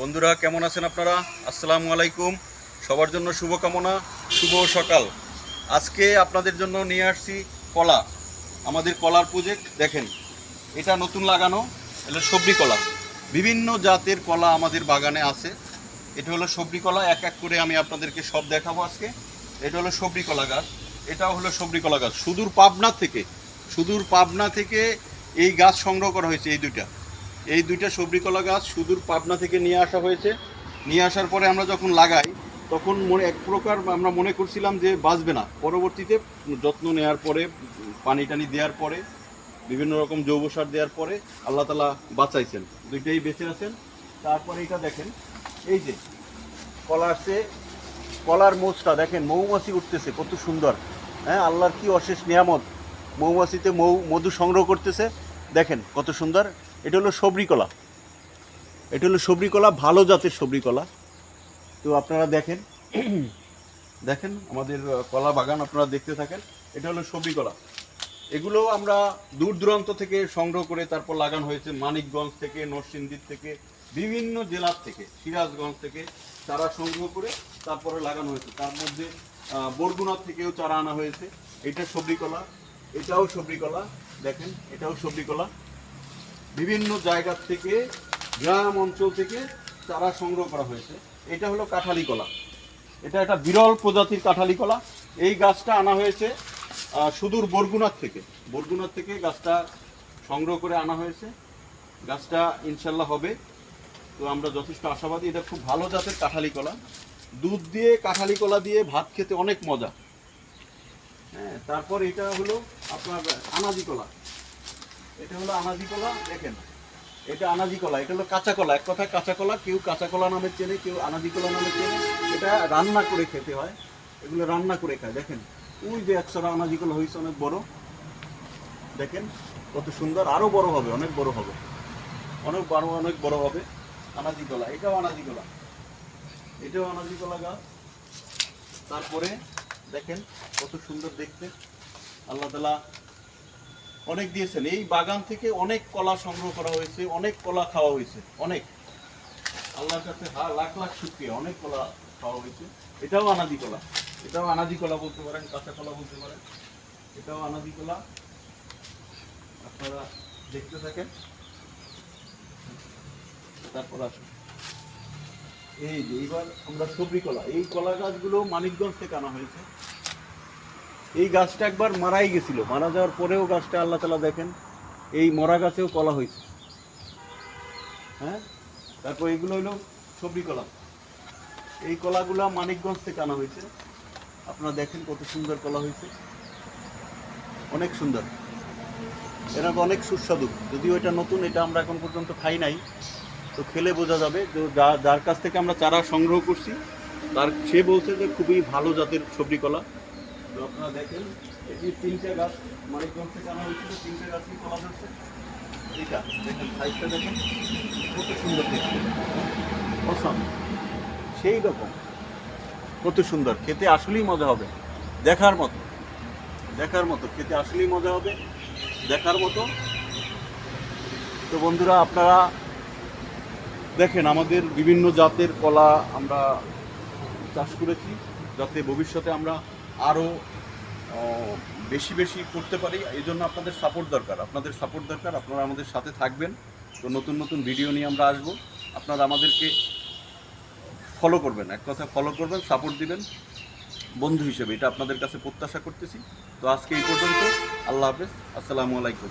বন্ধুরা, কেমন আছেন আপনারা? আসসালামু আলাইকুম। সবার জন্য শুভকামনা, শুভ সকাল। আজকে আপনাদের জন্য নিয়ে আসছি কলা। আমাদের কলার প্রজেক্ট দেখেন, এটা নতুন লাগানো, এটা সবরি কলা। বিভিন্ন জাতের কলা আমাদের বাগানে আছে। এটা হলো সবরি কলা, এক এক করে আমি আপনাদেরকে সব দেখাবো আজকে। এটা হলো সবরি কলা গাছ। এটাও হলো সবরি কলা গাছ। সুদূর পাবনা থেকে, সুদূর পাবনা থেকে এই গাছ সংগ্রহ করা হয়েছে এই দুইটা। এই দুইটা সবরি কলা গাছ সুদূর পাবনা থেকে নিয়ে আসা হয়েছে। নিয়ে আসার পরে আমরা যখন লাগাই, তখন মনে এক প্রকার আমরা মনে করছিলাম যে বাঁচবে না। পরবর্তীতে যত্ন নেওয়ার পরে পানি টানি দেওয়ার পরে, বিভিন্ন রকম জৈব সার দেওয়ার পরে আল্লাহ তালা বাঁচাইছেন। দুইটাই বেঁচে আছেন। তারপরে এটা দেখেন, এই যে কলা আসছে, কলার মোচটা দেখেন, মৌমাছি উঠতেছে, কত সুন্দর। হ্যাঁ আল্লাহর কি অশেষ নিয়ামত। মৌমাছিতে মৌ, মধু সংগ্রহ করতেছে। দেখেন কত সুন্দর। এটা হলো সবরি কলা এটা হলো সবরি কলা ভালো জাতের সবরি কলা তো আপনারা দেখেন দেখেন আমাদের কলা বাগান আপনারা দেখতে থাকেন, এটা হলো সবরি কলা এগুলো আমরা দূর দূরান্ত থেকে সংগ্রহ করে তারপর লাগানো হয়েছে, মানিকগঞ্জ থেকে, নরসিংদীর থেকে, বিভিন্ন জেলার থেকে, সিরাজগঞ্জ থেকে চারা সংগ্রহ করে তারপরে লাগানো হয়েছে। তার মধ্যে বরগুনা থেকেও চারা আনা হয়েছে। এটা সবরি কলা এটাও সবরি কলা দেখেন, এটাও সবরি কলা বিভিন্ন জায়গা থেকে, গ্রাম অঞ্চল থেকে চারা সংগ্রহ করা হয়েছে। এটা হলো কাঁঠালি কলা। এটা একটা বিরল প্রজাতির কাঁঠালি কলা। এই গাছটা আনা হয়েছে সুদূর বরগুনার থেকে। বরগুনার থেকে গাছটা সংগ্রহ করে আনা হয়েছে। গাছটা ইনশাল্লাহ হবে। তো আমরা যথেষ্ট আশাবাদী, এটা খুব ভালো জাতের কাঁঠালি কলা। দুধ দিয়ে কাঁঠালি কলা দিয়ে ভাত খেতে অনেক মজা। হ্যাঁ তারপর এটা হলো আপনার আনাজি কলা। এটা হলো আনাজি কলা, দেখেন। এটা আনাজি কলা, এটা হলো কাঁচা কলা, এক কথায় কাঁচা কলা, কেউ কাঁচা কলা নামে চেনে, কেউ আনাজি কলা নামে চেনে, এটা রান্না করে খেতে হয়, এগুলো রান্না করে খায়, দেখেন। ওই যে একশোটা আনাজি কলা হয়েছে, অনেক বড়। দেখেন, কত সুন্দর, আরও বড় হবে, অনেক বড় হবে। অনেক বড় অনেক বড় হবে আনাজি কলা, এটাও আনাজি কলা। এটাও আনাজি কলা গাছ। তারপরে দেখেন, কত সুন্দর দেখতে। আল্লাহ তালা অনেক দিয়েছেন। এই বাগান থেকে অনেক কলা সংগ্রহ করা হয়েছে, অনেক কলা খাওয়া হয়েছে, অনেক। আল্লাহর কাছে হা- লাখ লাখ শুক্রিয়া, অনেক কলা খাওয়া হয়েছে। এটাও আনাদি কলা, এটাও আনাদি কলা বলতে পারেন, কাঁচা কলা বলতে পারেন। এটাও আনাদি কলা। আপনারা দেখতে থাকেন। তারপর আসুন। এই যে, এইবার আমরা সবরি কলা, এই কলা গাছগুলো মানিকগঞ্জ থেকে আনা হয়েছে। এই গাছটা একবার মারাই গেছিল। মারা যাওয়ার পরেও গাছটা আল্লাহ তালা দেখেন, এই মরা গাছেও কলা হয়েছে। হ্যাঁ? তারপর এগুলো হলো সবরি কলা। এই কলাগুলা মানিকগঞ্জ থেকে আনা হয়েছে। আপনারা দেখেন কত সুন্দর কলা হয়েছে। অনেক সুন্দর। এরা অনেক সুস্বাদু। যদিও এটা নতুন, এটা আমরা এখন পর্যন্ত খাই নাই। তো খেলে বোঝা যাবে যে যার কাছ থেকে আমরা চারা সংগ্রহ করছি, তার সে বলছে যে খুবই ভালো জাতের সবজি কলা। আপনারা দেখেন, এটি তিনটে গাছ, মানিকগঞ্জ থেকে আনা হয়েছিল, তিনটে গাছই কলা ধরছে এইটা, দেখেন সাইজটা দেখেন, কত সুন্দর দেখতে সেই রকম। কত সুন্দর। খেতে আসলেই মজা হবে। দেখার মতো। দেখার মতো। খেতে আসলেই মজা হবে। দেখার মতো। তো বন্ধুরা, আপনারা দেখেন, আমাদের বিভিন্ন জাতের কলা আমরা চাষ করেছি। যাতে ভবিষ্যতে আমরা আরও বেশি বেশি করতে পারি। এই জন্য আপনাদের সাপোর্ট দরকার। আপনাদের সাপোর্ট দরকার। আপনারা আমাদের সাথে থাকবেন। তো নতুন নতুন ভিডিও নিয়ে আমরা আসব। আপনারা আমাদেরকে ফলো করবেন। এক কথা ফলো করবেন সাপোর্ট দিবেন। বন্ধু হিসেবে। এটা আপনাদের কাছে প্রত্যাশা করতেছি। তো আজকে এই পর্যন্ত। আল্লাহ হাফেজ। আসসালামু আলাইকুম।